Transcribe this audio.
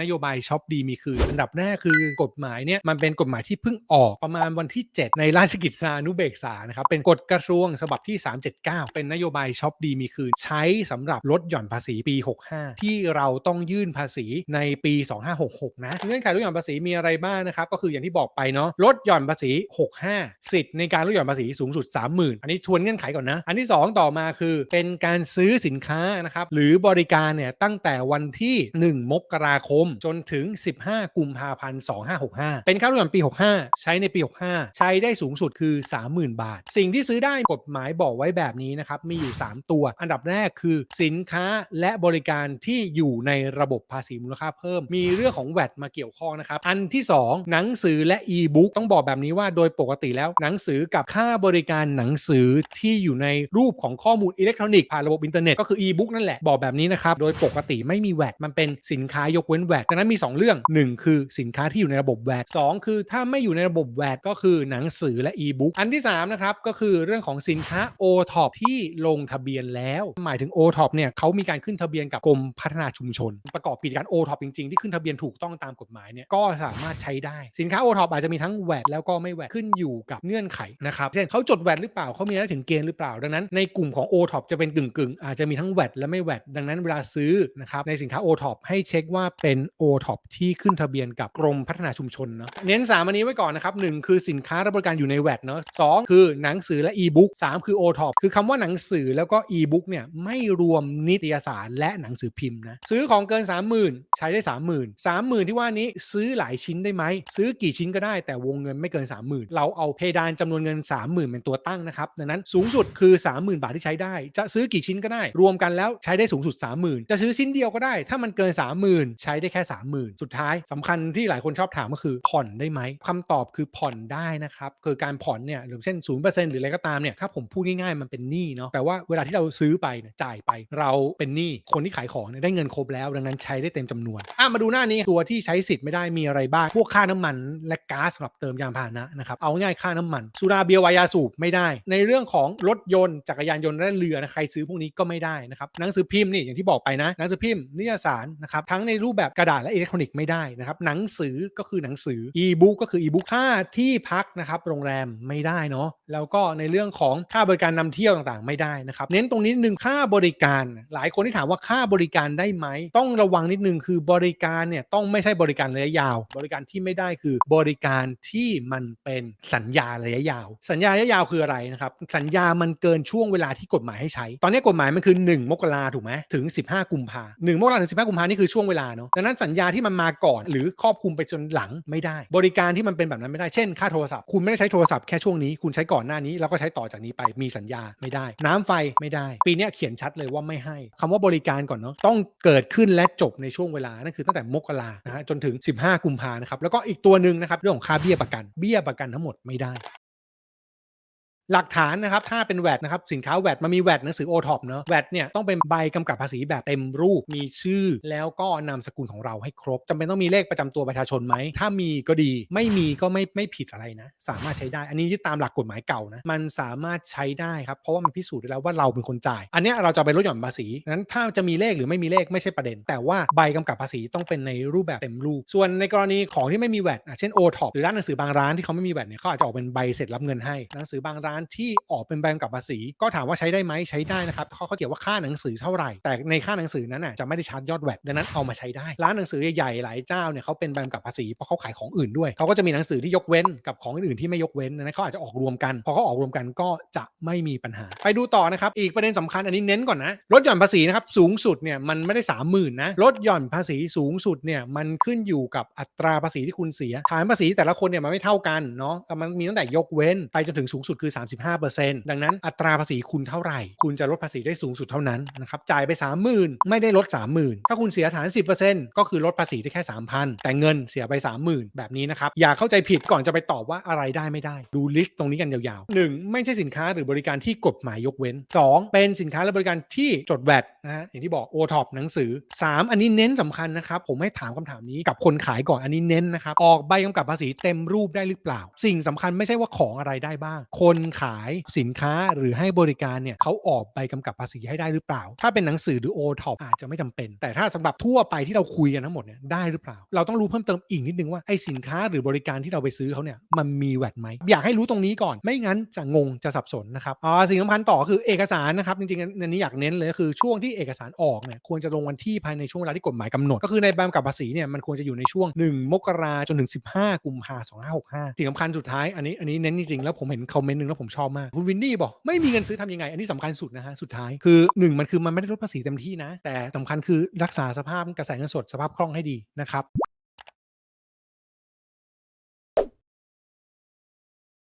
นโยบายช็อปดีมีคืนอันดับแรกคือกฎหมายเนี่ยมันเป็นกฎหมายที่เพิ่งออกประมาณวันที่ 7 ในราชกิจจานุเบกษานะครับเป็นกฎกระทรวงฉบับที่ 379 เป็นนโยบายช็อปดีมีคืน ใช้สำหรับลดหย่อนภาษีปี 65 ที่เราต้องยื่นภาษีในปี 2566 นะเงื่อนไขลดหย่อนภาษีมีอะไรบ้างนะครับก็คืออย่างที่บอกไปเนาะลดหย่อนภาษี 65 สิทธิ์ในการลดหย่อนภาษีสูงสุด 30,000 อันนี้ทวนเงื่อนไขก่อนนะ อันที่ 2 ต่อมาคือเป็นการซื้อสินค้านะครับหรือบริการเนี่ยตั้งแต่วันที่ 1 มกราคมจนถึง 15 กุมภาพันธ์ 2565 เป็นค่าลดหย่อนปี 65 ใช้ในปี 65 ใช้ได้สูงสุดคือ 30,000 บาท สิ่งที่ซื้อได้กฎหมายบอกไว้แบบนี้นะครับ มีอยู่ 3 ตัว อันดับแรกคือสินค้าและบริการที่อยู่ในระบบภาษีมูลค่าเพิ่ม มีเรื่องของแวดมาเกี่ยวข้องนะครับ อันที่ 2 หนังสือและอีบุ๊กต้องบอกแบบนี้ว่าโดยปกติแล้วหนังสือกับค่าบริการหนังสือที่อยู่ในรูปของข้อมูลอิเล็กทรอนิกส์ผ่านระบบอินเทอร์เน็ตก็คืออีบุ๊กนั่นแหละบอกแบบนี้นะครับโดยปกติไม่มีแวดมันเป็นสินค้ายกเว้นแวดดังนั้นมี 2 เรื่อง 1 คือสินค้าที่อยู่ในระบบแวด2คือถ้าไม่อยู่ในระบบแวดก็คือหนังสือและอีบุ๊กอันที่3นะครับก็คือเรื่องของสินค้า o t o p ที่ลงทะเบียนแล้ว หมายถึง o t o p เนี่ยเขามีการขึ้นทะเบียนกับกรมพัฒนาชุมชน ประกอบกิจการ o t o p จริงๆ ที่ขึ้นทะเบียนถูกต้องตามกฎหมายเนี่ยก็สามารถใช้ได้สินค้า o t o p อาจจะมีทั้งแวดแล้วก็ไม่แวดขึ้นอยู่กับเงื่อนไขนะครับเช่นเขาจดแวดหรือเปล่าเขามีได้ถึงเกณฑ์หรือเปล่า ดังนั้นในกลุ่มของ o t o p จะเป็นกึ่งๆ อาจจะมีทั้งแวดและไม่แวดดังนั้นเวลาซื้อนะครับในสินค้า o t o p ให้เช็คว่าเป็น o t o p ที่ขึ้นทะเบียนกับกรมพัฒนาชุมชนเนาะเน้น 3 อันนี้ไว้ก่อนนะครับหนึ่งคือสินค้าและบริการอยู่ในแวดเนาะสองคือหนังสือและอีบุ๊กสามคือ o t o p คือคำว่าหนังสือแล้วก็อีบุ๊กเนี่ยไม่รวมนิตยสารและหนังสือพิมพ์นะซื้อของเกิน 30,000 ใช้ได้ 30,000 30,000 ที่ว่านี้ซื้อหลายชิ้นได้ไหมซื้อกี่ชิ้นก็ได้แต่วงเงินไม่เกิน 30,000 เราเอาเพดานจำนวนเงิน 30,000 เป็นตัวตั้งนะครับดังนั้นสูงสุดคือ 30,000 บาทที่ใช้ได้ จะซื้อกี่ชิ้นก็ได้ รวมกันแล้วใช้ได้สูงสุด 30,000 จะซื้อชิ้นเดียวก็ได้ ถ้ามันเกิน 30,000 ใช้ได้แค่30,000สุดท้ายสำคัญที่หลายคนชอบถามก็คือผ่อนได้ไหมคำตอบคือผ่อนได้นะครับคือการผ่อนเนี่ยหรือเช่น0%หรืออะไรก็ตามเนี่ยถ้าผมพูดง่ายๆมันเป็นหนี้เนาะแต่ว่าเวลาที่เราซื้อไปจ่ายไปเราเป็นหนี้คนที่ขายของเนี่ยได้เงินครบแล้ว ดังนั้นใช้ได้เต็มจำนวนอะมาดูหน้านี้ตัวที่ใช้สิทธิ์ไม่ได้มีอะไรบ้างพวกค่าน้ำมันและก๊าซสำหรับเติมยานพาหนะนะครับเอาง่ายค่าน้ำมัน สุราเบียร์วน์ยาสูบไม่ได้ ในเรื่องของรถยนต์จักรยานยนต์และเรือนะใครซื้อพวกนี้ก็ไม่ได้นะครับหนังสือพิมพ์นี่อย่างที่บอกไปนะหนังสือพิมพ์นิยสารนะครับทั้งในรูปแบบกระดาษและอิเล็กทรอนิกส์ไม่ได้นะครับหนังสือก็คือหนังสืออีบุ๊กก็คืออีบุ๊กค่าที่พักนะครับโรงแรมไม่ได้เนาะแล้วก็ในเรื่องของค่าบริการนำเที่ยวต่างๆ ไม่ได้นะครับเน้นตรงนี้นิดนึงค่าบริการ หลายคนที่ถามว่าค่าบริการได้ไหม ต้องระวังนิดนึงคือบริการเนี่ยต้องไม่ใช่บริการระยะยาว บริการที่ไม่ได้คือบริการที่มันเป็นสัญญาระยะยาว สัญญาระยะยาวคืออะไรนะครับสัญญามันเกินช่วงเวลาที่กฎหมายให้ใช้ ตอนนี้กฎหมายมันคือ 1 มกราถูกไหมถึง 15 กุมภาหนึ่งมกราถึง 15 กุมภานี่คือช่วงเวลาเนาะดังนั้นสัญญาที่มันมาก่อน หรือครอบคลุมไปจนหลังไม่ได้ บริการที่มันเป็นแบบนั้นไม่ได้เช่นค่าโทรศัพท์ คุณไม่ได้ใช้โทรศัพท์แค่ช่วงนี้คุณใช้ก่อนหน้านี้แล้วก็ใช้ต่อจากนี้ไปมีสัญญาไม่ได้ น้ำไฟไม่ได้ ปีนี้เขียนชัดเลยว่าไม่ให้คำว่าบริการก่อนเนาะต้องเกิดขึ้นและจบในช่วงเวลานั่นคือตั้งแต่มกรานะฮะจนถึง 15 กุมภานะครับแล้วก็อีกตัวหนึ่งนะครับเรื่องของค่าเบี้ยประกัน เบี้ยประกันทั้งหมดไม่ได้ หลักฐานนะครับถ้าเป็นแวดนะครับสินค้าแวดมันมีแวดหนังสือโอท็อปเนาะแวดเนี่ยต้องเป็นใบกำกับภาษีแบบเต็มรูปมีชื่อ แล้วก็นามสกุลของเราให้ครบจำเป็นต้องมีเลขประจำตัวประชาชนไหม ถ้ามีก็ดีไม่มีก็ไม่ไม่ผิดอะไรนะ สามารถใช้ได้ อันนี้ยึดตามหลักกฎหมายเก่านะมันสามารถใช้ได้ครับเพราะว่ามันพิสูจน์ได้แล้วว่าเราเป็นคนจ่าย อันนี้เราจะไปลดหย่อนภาษีนั้นถ้าจะมีเลขหรือไม่มีเลขไม่ใช่ประเด็น แต่ว่าใบกำกับภาษีต้องเป็นในรูปแบบเต็มรูป ส่วนในกรณีของที่ไม่มีแวดเช่นโอท็อปหรือร้านหนังสือบางร้านที่เขาไม่มีแวดเนี่ยเขาอาจจะออกเป็นใบเสร็จรับเงินให้หนังสือบางร้านที่ออกเป็นใบกำกับภาษี ก็ถามว่าใช้ได้ไหมใช้ได้นะครับเขาเขาเขียนว่าค่าหนังสือเท่าไหร่ แต่ในค่าหนังสือนั้นน่ะจะไม่ได้ชาร์จยอดแวดดังนั้นเอามาใช้ได้ ร้านหนังสือใหญ่ๆหลายเจ้าเนี่ยเขาเป็นใบกำกับภาษีเพราะเขาขายของอื่นด้วยเขาก็จะมีหนังสือที่ยกเว้นกับของอื่นๆที่ไม่ยกเว้นดังนั้นเขาอาจจะออกรวมกันพอเขาออกรวมกันก็จะไม่มีปัญหา ไปดูต่อนะครับอีกประเด็นสำคัญอันนี้เน้นก่อนนะลดหย่อนภาษีนะครับสูงสุดเนี่ยมันไม่ได้ 30,000นะลดหย่อนภาษีสูงสุดเนี่ยมันขึ้นอยู่กับอัตราภาษีที่คุณเสียฐานภาษีแต่ละคนเนี่ยมันไม่เท่ากันเนาะมันมีตั้งแต่ยกเว้นไปจนถึงสูงสุดคือ35%ดังนั้นอัตราภาษีคุณเท่าไหร่ คุณจะลดภาษีได้สูงสุดเท่านั้นนะครับจ่ายไป 30,000 ไม่ได้ลด 30,000 ถ้าคุณเสียฐาน 10%ก็คือลดภาษีได้แค่ 3,000 แต่เงินเสียไป 30,000 แบบนี้นะครับอย่าเข้าใจผิดก่อนจะไปตอบว่าอะไรได้ไม่ได้ ดูลิสต์ตรงนี้กันยาวๆ 1. ไม่ใช่สินค้าหรือบริการที่กฎหมายยกเว้น 2. เป็นสินค้าและบริการที่จดแวดนะฮะอย่างที่บอก o t o p หนังสือ 3. อันนี้เน้นสำคัญนะครับผมให้ถามคำถามนี้กับคนขายก่อนอันนี้เน้นนะครับออกใบกำกับภาษีเต็มรูปได้หรือเปล่า สิ่งสำคัญไม่ใช่ว่าของอะไรได้บ้าง คนขายสินค้าหรือให้บริการเนี่ยเขาออกใบกำกับภาษีให้ได้หรือเปล่า ถ้าเป็นหนังสือหรือโอท็อปอาจจะไม่จำเป็น แต่ถ้าสำหรับทั่วไปที่เราคุยกันทั้งหมดเนี่ยได้หรือเปล่า เราต้องรู้เพิ่มเติมอีกนิดนึงว่าไอ้สินค้าหรือบริการที่เราไปซื้อเขาเนี่ยมันมีแวดไหมอยากให้รู้ตรงนี้ก่อนไม่งั้นจะงงจะสับสนนะครับอ่าสิ่งสำคัญต่อคือเอกสารนะครับจริงๆอันนี้อยากเน้นเลยก็คือช่วงที่เอกสารออกเนี่ยควรจะลงวันที่ภายในช่วงเวลาที่กฎหมายกำหนด ก็คือในใบกำกับภาษีเนี่ยมันควรจะอยู่ในช่วง 1 มกราจนถึง 15 กุมภาพันธ์2565สิ่งสำคัญสุดท้ายอันนี้อันนี้เน้นจริงๆแล้วผมเห็นคอมเมนต์หนึ่งแล้วผมชอบมาก คุณวินนี่บอกไม่มีเงินซื้อทำยังไง อันนี้สำคัญสุดนะฮะ สุดท้ายคือหนึ่งมันคือมันไม่ได้ลดภาษีเต็มที่นะ แต่สำคัญคือรักษาสภาพกระแสเงินสดสภาพคล่องให้ดีนะครับ